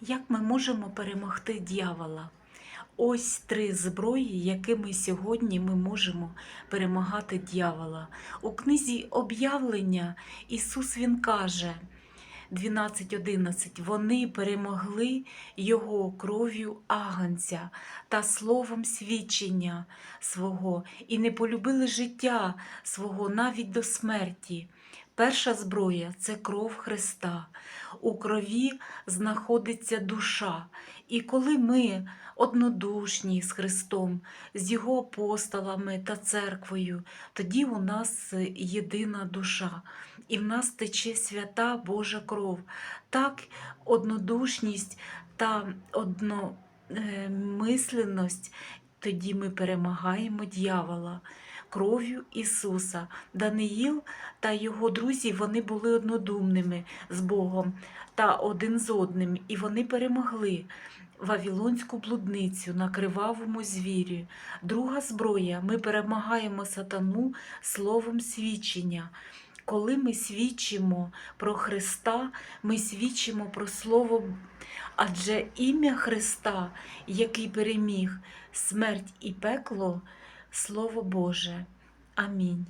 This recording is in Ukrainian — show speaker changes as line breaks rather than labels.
Як ми можемо перемогти дьявола? Ось три зброї, якими сьогодні ми можемо перемагати дьявола. У книзі об'явлення Ісус Він каже 12.11 Вони перемогли Його кров'ю аганця та словом свідчення свого і не полюбили життя свого навіть до смерті. Перша зброя це кров Христа. У крові знаходиться душа. І коли ми однодушні з Христом, з Його апостолами та церквою, тоді у нас єдина душа, і в нас тече свята Божа кров. Так, однодушність та одномисленність, тоді ми перемагаємо дьявола. Кров'ю Ісуса. Даниїл та його друзі вони були однодумними з Богом та один з одним, і вони перемогли Вавилонську блудницю на кривавому звірі. Друга зброя ми перемагаємо сатану словом свідчення. Коли ми свідчимо про Христа, ми свідчимо про Слово, адже ім'я Христа, який переміг смерть і пекло, Слово Боже. Амінь.